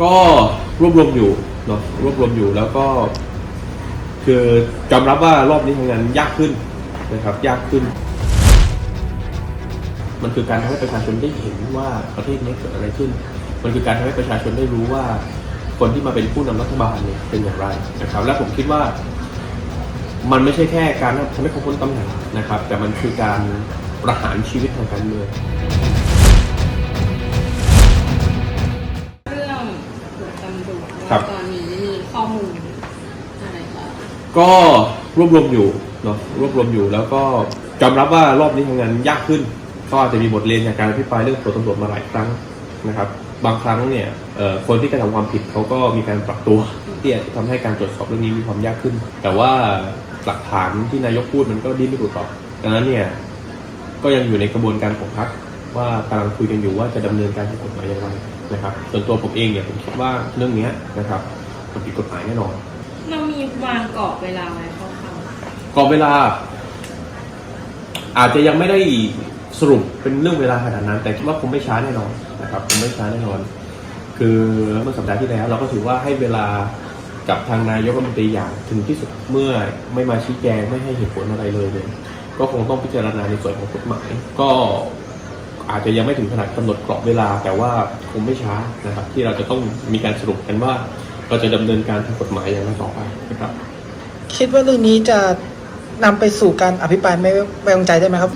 ก็รวบรวมอยู่เนาะรวบรวมอยู่แล้วก็ คือยอมรับว่ารอบนี้ทำงานยากขึ้นนะครับ ยากขึ้น มันคือการทำให้ประชาชนได้เห็นว่าประเทศนี้เกิดอะไรขึ้น มันคือการทำให้ประชาชนได้รู้ว่าคนที่มาเป็นผู้นำรัฐบาลเนี่ยเป็นอย่างไรนะครับ และผมคิดว่า มันไม่ใช่แค่การทำให้เขาพ้นตำแหน่งนะครับ แต่มันคือการประหารชีวิตทางการเมือง ก็รวบรวมอยู่เนาะรวบรวมอยู่แล้วก็ยอมรับว่ารอบนี้ทำงานยากขึ้น ก็อาจจะมีบทเรียนจากการอภิปรายเรื่องตัวตำรวจมาหลายครั้งนะครับ บางครั้งเนี่ยคนที่กระทำความผิดเขาก็มีการปรับตัวที่อาจจะทำให้การตรวจสอบเรื่องนี้มีความยากขึ้น แต่ว่าหลักฐานที่นายกพูดมันก็ดิ้นไม่ถูกต่อดังนั้นเนี่ยก็ยังอยู่ในกระบวนการของพรรคว่ากำลังคุยกันอยู่ว่าจะดำเนินการทางกฎหมายอย่างไรนะครับ ส่วนตัวผมเองเนี่ยผมคิดว่าเรื่องนี้นะครับมันผิดกฎหมายแน่นอน เรามีวางกรอบเวลาไว้คร่าวกรอบเวลา อาจจะยังไม่ได้สรุปเป็นเรื่องเวลาขนาดนั้น แต่คิดว่าคงไม่ช้าแน่นอนนะครับคงไม่ช้าแน่นอน คือเมื่อสัปดาห์ที่แล้ว เราก็ถือว่าให้เวลากับทางนายกรัฐมนตรีอย่างถึงที่สุดเมื่อไม่มาชี้แจงไม่ให้เหตุผลอะไรเลยเนี่ยก็คงต้องพิจารณาในส่วนของกฎหมาย ก็อาจจะยังไม่ถึงขนาดกำหนดกรอบเวลา แต่ว่าคงไม่ช้านะครับ ที่เราจะต้องมีการสรุปกันว่า เราจะดำเนินการทางกฎหมายอย่างไรต่อไปนะครับ คิดว่าเรื่องนี้จะนำไปสู่การอภิปรายไม่ไว้วางใจได้ไหมครับ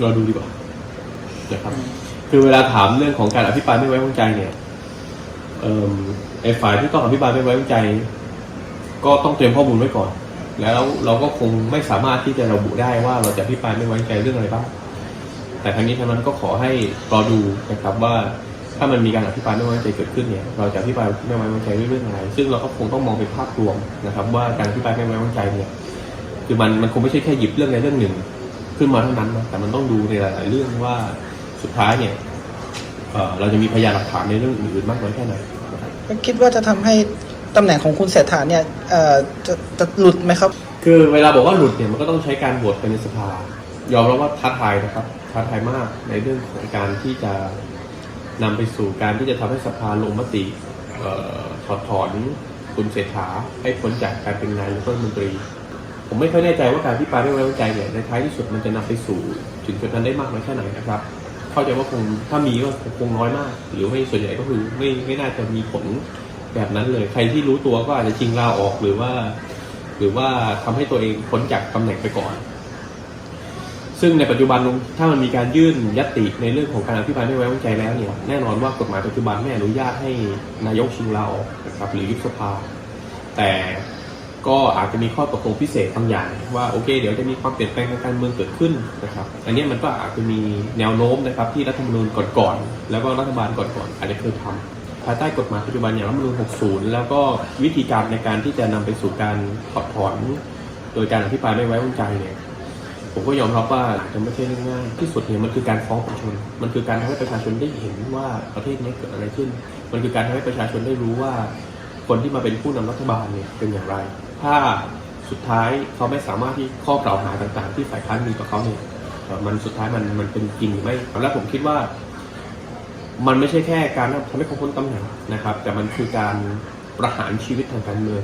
เราดูดีกว่านะครับ คือเวลาถามเรื่องของการอภิปรายไม่ไว้วางใจเนี่ยเอ่อไอ้ฝ่ายที่ต้องอภิปรายไม่ไว้วางใจ ก็ต้องเตรียมข้อมูลไว้ก่อน แล้วเราก็คงไม่สามารถที่จะระบุได้ว่าเราจะอภิปรายไม่ไว้วางใจเรื่องอะไรบ้างแต่ทั้งนี้ทั้งนั้นก็ขอให้รอดูนะครับว่า ถ้ามันมีการอภิปรายไม่ไว้วางใจเกิดขึ้นเนี่ยเราจะอภิปรายไม่ไว้วางใจเรื่องอะไร ซึ่งเราก็คงต้องมองเป็นภาพรวมนะครับว่าการอภิปรายไม่ไว้วางใจเนี่ยคือมันมันคงไม่ใช่แค่หยิบเรื่องใดเรื่องหนึ่ง ขึ้นมาเท่านั้นนะแต่มันต้องดูในหลาย ๆ เรื่องว่าสุดท้ายเนี่ยเอ่อเราจะมีพยานหลักฐานในเรื่องอื่นๆมากน้อยแค่ไหนนะครับคิดว่าจะทำให้ตำแหน่งของคุณเศรษฐาเนี่ยเอ่อจะจะหลุดไหมครับ คือเวลาบอกว่าหลุดเนี่ยมันก็ต้องใช้การโหวตกันในสภายอมรับว่าท้าทายนะครับท้าทายมากในเรื่องของการที่จะ นำไปสู่การที่จะทำให้สภาลงมติถอดถอนคุณเศรษฐาให้พ้นจากการเป็นนายกรัฐมนตรี ผมไม่ค่อยแน่ใจว่าการที่ปาไม่ไว้วางใจเนี่ยในท้ายที่สุดมันจะนำไปสู่ ถึงจุดนั้นได้มากน้อยแค่ไหนนะครับ เข้าใจว่าคงถ้ามีก็คงน้อยมาก หรือไม่ส่วนใหญ่ก็คือไม่ไม่น่าจะมีผลแบบนั้นเลย ใครที่รู้ตัวก็อาจจะชิงลาออกหรือว่า หรือว่าทำให้ตัวเองพ้นจากตำแหน่งไปก่อน ซึ่งในปัจจุบันถ้ามันมีการยื่นยติในเรื่องของการอภิปรายไม่ไว้วางใจแล้วเนี่ยแน่นอนว่ากฎหมายปัจจุบันไม่อนุญาตให้นายกชิงลาออกนะครับหรือยุบสภา แต่ก็อาจจะมีข้อตกลงพิเศษบางอย่างว่าโอเค เดี๋ยวจะมีความเปลี่ยนแปลงทางการเมืองเกิดขึ้นนะครับอันนี้มันก็อาจจะมีแนวโน้มนะครับที่รัฐธรรมนูญก่อนๆแล้วก็รัฐบาลก่อนๆอาจจะเคยทำภายใต้กฎหมายปัจจุบันอย่างรัฐธรรมนูญ 60 แล้วก็วิธีการในการที่จะนำไปสู่การถอดถอน โดยการอภิปรายไม่ไว้วางใจเนี่ย ผมก็ยอมรับว่าจะไม่ใช่เรื่องง่ายที่สุดเนี่ยมันคือการฟ้องประชาชน มันคือการทำให้ประชาชนได้เห็นว่าประเทศนี้เกิดอะไรขึ้น มันคือการทำให้ประชาชนได้รู้ว่า คนที่มาเป็นผู้นำรัฐบาลเนี่ยเป็นอย่างไร ถ้าสุดท้ายเขาไม่สามารถที่ข้อกล่าวหาต่างๆ ที่ฝ่ายค้านมีต่อเขาเนี่ยมันสุดท้ายมันมันเป็นจริงหรือไม่และผมคิดว่า มันไม่ใช่แค่การทำให้เขาพ้นตำแหน่งนะครับ แต่มันคือการประหารชีวิตทางการเมือง